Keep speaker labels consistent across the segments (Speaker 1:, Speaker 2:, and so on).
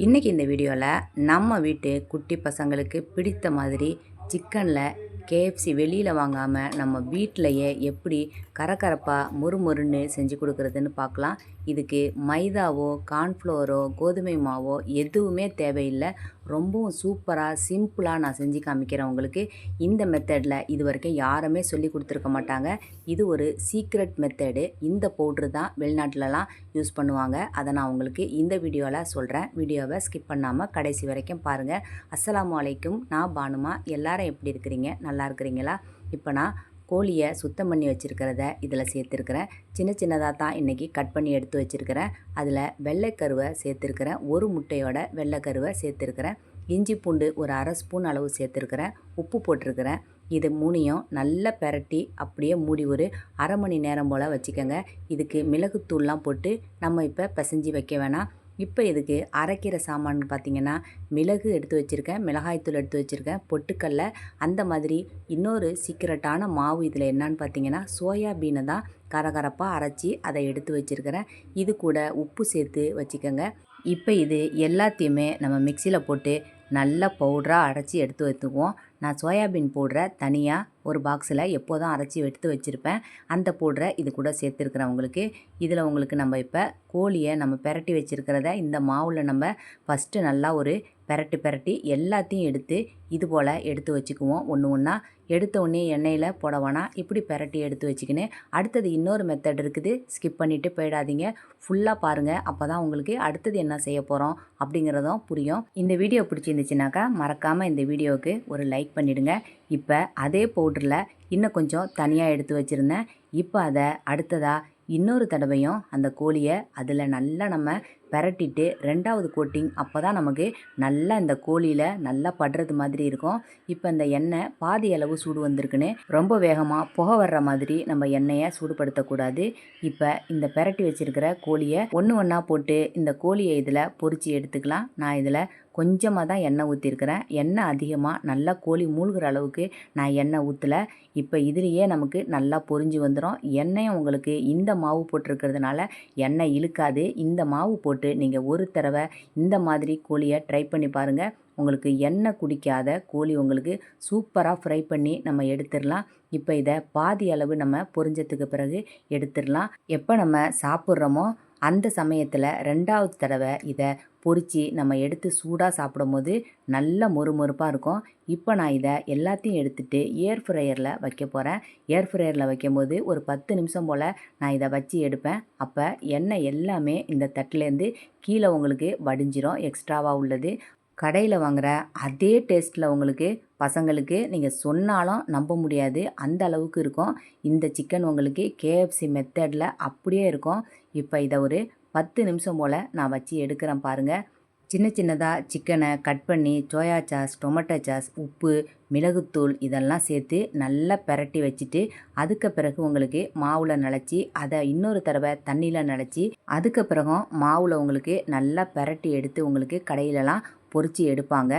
Speaker 1: இன்றைக்கி இந்த வீடியோவில் நம்ம வீட்டு குட்டி பசங்களுக்கு பிடித்த மாதிரி சிக்கனில் கேஎஃப்சி வெளியில் வாங்காமல் நம்ம வீட்டிலையே எப்படி கரகரப்பாக முறுமுறுன்னு செஞ்சு கொடுக்குறதுன்னு பார்க்கலாம். இதுக்கு மைதாவோ கார்ன்ஃப்ளோரோ கோதுமை மாவோ எதுவுமே தேவையில்லை. ரொம்பவும் சூப்பராக சிம்பிளாக நான் செஞ்சு காமிக்கிறேன் உங்களுக்கு. இந்த மெத்தடில் இது வரைக்கும் யாருமே சொல்லி கொடுத்துருக்க மாட்டாங்க. இது ஒரு சீக்ரெட் மெத்தடு இந்த பவுட்ரு தான் வெளிநாட்டிலலாம் யூஸ் பண்ணுவாங்க. அதை நான் உங்களுக்கு இந்த வீடியோவில் சொல்கிறேன் வீடியோவை ஸ்கிப் பண்ணாமல் கடைசி வரைக்கும் பாருங்கள் அஸ்லாம் வலைக்கும் நான் பானுமா. எல்லாரும் எப்படி இருக்கிறீங்க? நல்லா இருக்கிறீங்களா? இப்போ நான் கோழியை சுத்தம் பண்ணி வச்சுருக்கிறத இதில் சேர்த்துருக்கிறேன். சின்ன சின்னதாக தான் இன்றைக்கி கட் பண்ணி எடுத்து வச்சுருக்கிறேன். அதில் வெள்ளைக்கருவை சேர்த்துருக்கிறேன். ஒரு முட்டையோட வெள்ளைக்கருவை சேர்த்துருக்கிறேன். இஞ்சி பூண்டு ஒரு அரை ஸ்பூன் அளவு சேர்த்துருக்கிறேன். உப்பு போட்டிருக்கிறேன். இது மூணையும் நல்லா பெரட்டி அப்படியே மூடி ஒரு அரை மணி நேரம் போல் வச்சுக்கோங்க. இதுக்கு மிளகுத்தூள்லாம் போட்டு நம்ம இப்போ பிசைஞ்சு வைக்க வேணாம். இப்போ இதுக்கு அரைக்கிற சாமான் பார்த்திங்கன்னா மிளகு எடுத்து வச்சுருக்கேன் மிளகாய்த்தூள் எடுத்து வச்சுருக்கேன் பொட்டுக்கல்ல அந்த மாதிரி இன்னொரு சீக்கிரட்டான மாவு இதில் என்னன்னு பார்த்தீங்கன்னா சோயாபீனை தான் கரகரப்பாக அரைச்சி அதை எடுத்து வச்சுருக்கிறேன். இது கூட உப்பு சேர்த்து வச்சுக்கோங்க. இப்போ இது எல்லாத்தையுமே நம்ம மிக்சியில் போட்டு நல்லா பவுடராக அரைச்சி எடுத்து வைத்துக்குவோம் நான் சோயாபீன் பவுடரை தனியாக ஒரு பாக்ஸில் எப்போதும் அரைச்சி எடுத்து வச்சுருப்பேன். அந்த பவுடரை இது கூட சேர்த்துருக்குறேன் உங்களுக்கு. இதில் உங்களுக்கு நம்ம இப்போ கோழியை நம்ம பெரட்டி வச்சுருக்கிறத இந்த மாவில் நம்ம ஃபஸ்ட்டு நல்லா ஒரு பெரட்டி பெரட்டி எல்லாத்தையும் எடுத்து இது போல் எடுத்து வச்சுக்குவோம். ஒன்று ஒன்றா எடுத்த உடனே எண்ணெயில் போட வேணாம் இப்படி பெரட்டி எடுத்து வச்சுக்கின்னு. அடுத்தது இன்னொரு மெத்தட் இருக்குது. ஸ்கிப் பண்ணிவிட்டு போயிடாதீங்க. ஃபுல்லாக பாருங்கள் அப்போ தான் உங்களுக்கு அடுத்தது என்ன செய்ய போகிறோம் அப்படிங்கிறதும் புரியும். இந்த வீடியோ பிடிச்சிருந்துச்சுனாக்கா மறக்காமல் இந்த வீடியோவுக்கு ஒரு லைக் பண்ணிவிடுங்க இப்போ அதே பவுடரில் இன்னும் கொஞ்சம் தனியாக எடுத்து வச்சுருந்தேன். இப்போ அதை அடுத்ததாக இன்னொரு தடவையும் அந்த கோழியை அதில் நல்லா நம்ம பெரட்டிட்டு ரெண்டாவது கோட்டிங் அப்போ தான் நமக்கு நல்லா இந்த கோழியில் நல்லா படுறது மாதிரி இருக்கும். இப்போ இந்த எண்ணெய் பாதி அளவு சூடு வந்திருக்குன்னு ரொம்ப வேகமாக புகை வர்ற மாதிரி நம்ம எண்ணெயை சூடுபடுத்தக்கூடாது. இப்போ இந்த பெரட்டி வச்சுருக்கிற கோழியை ஒன்று ஒன்றா போட்டு இந்த கோழியை இதில் பொறிச்சு எடுத்துக்கலாம். நான் இதில் கொஞ்சமாக தான் எண்ணெய் ஊற்றிருக்கிறேன் எண்ணெய் அதிகமாக நல்லா கோழி மூழ்கிற அளவுக்கு நான் எண்ணெய் ஊற்றலை இப்போ இதுலேயே நமக்கு நல்லா பொரிஞ்சு வந்துடும் எண்ணெயும் உங்களுக்கு இந்த மாவு போட்டிருக்கிறதுனால எண்ணெய் இழுக்காது. இந்த மாவு போட்டு நீங்கள் ஒரு தடவை இந்த மாதிரி கோழியை ட்ரை பண்ணி பாருங்கள் உங்களுக்கு எண்ணெய் குடிக்காத கோழி உங்களுக்கு சூப்பராக ஃப்ரை பண்ணி நம்ம எடுத்துடலாம். இப்போ இதை பாதி அளவு நம்ம பொரிஞ்சதுக்கு பிறகு எடுத்துடலாம். எப்போ நம்ம சாப்பிட்றோமோ அந்த சமயத்தில் ரெண்டாவது தடவை இதை பொறிச்சு நம்ம எடுத்து சூடாக சாப்பிடும்போது நல்ல மொறுமொறுப்பாக இருக்கும். இப்போ நான் இதை எல்லாத்தையும் எடுத்துகிட்டு ஏர் ஃப்ரையரில் வைக்க போகிறேன் ஏர் ஃப்ரையரில் வைக்கும்போது ஒரு பத்து நிமிஷம் போல் நான் இதை வச்சு எடுப்பேன். அப்போ எண்ணெய் எல்லாமே இந்த தட்டிலேருந்து கீழே உங்களுக்கு வடிஞ்சிரும் எக்ஸ்ட்ராவாக உள்ளது. கடையில் வாங்குகிற அதே டேஸ்ட்டில் உங்களுக்கு பசங்களுக்கு நீங்கள் சொன்னாலும் நம்ப முடியாது. அந்த அளவுக்கு இருக்கும். இந்த சிக்கன் உங்களுக்கு கேஎஃப்சி மெத்தடில் அப்படியே இருக்கும். இப்போ இதை ஒரு பத்து நிமிஷம் போல் நான் வச்சு எடுக்கிறேன் பாருங்கள் சின்ன சின்னதாக சிக்கனை கட் பண்ணி சோயா சாஸ் டொமேட்டோ சாஸ் உப்பு மிளகுத்தூள் இதெல்லாம் சேர்த்து நல்லா பெரட்டி வச்சுட்டு அதுக்கு பிறகு உங்களுக்கு மாவில் நினச்சி அதை இன்னொரு தடவை தண்ணியில் நினச்சி அதுக்கு பிறகும் மாவில் உங்களுக்கு நல்லா பெரட்டி எடுத்து உங்களுக்கு கடையிலலாம் பொறிச்சு எடுப்பாங்க.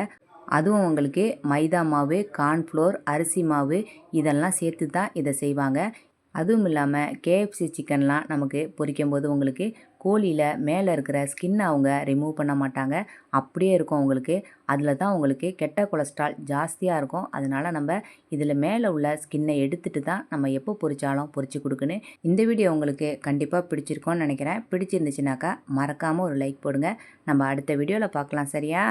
Speaker 1: அதுவும் உங்களுக்கு மைதா மாவு கார்ன்ஃப்ளோர் அரிசி மாவு இதெல்லாம் சேர்த்து தான் இதை செய்வாங்க. அதுவும் இல்லாமல் கேஎஃப்சி சிக்கன்லாம் நமக்கு பொரிக்கும் போது உங்களுக்கு கோழியில் மேலே இருக்கிற ஸ்கின்னை அவங்க ரிமூவ் பண்ண மாட்டாங்க. அப்படியே இருக்கும் உங்களுக்கு. அதில் தான் உங்களுக்கு கெட்ட கொலஸ்ட்ரால் ஜாஸ்தியாக இருக்கும். அதனால் நம்ம இதில் மேலே உள்ள ஸ்கின்னை எடுத்துகிட்டு தான் நம்ம எப்போ பொறிச்சாலும் பொறிச்சு கொடுக்கணும் இந்த வீடியோ உங்களுக்கு கண்டிப்பாக பிடிச்சிருக்கோன்னு நினைக்கிறேன். பிடிச்சிருந்துச்சுனாக்கா மறக்காமல் ஒரு லைக் போடுங்க. நம்ம அடுத்த வீடியோவில் பார்க்கலாம். சரியா?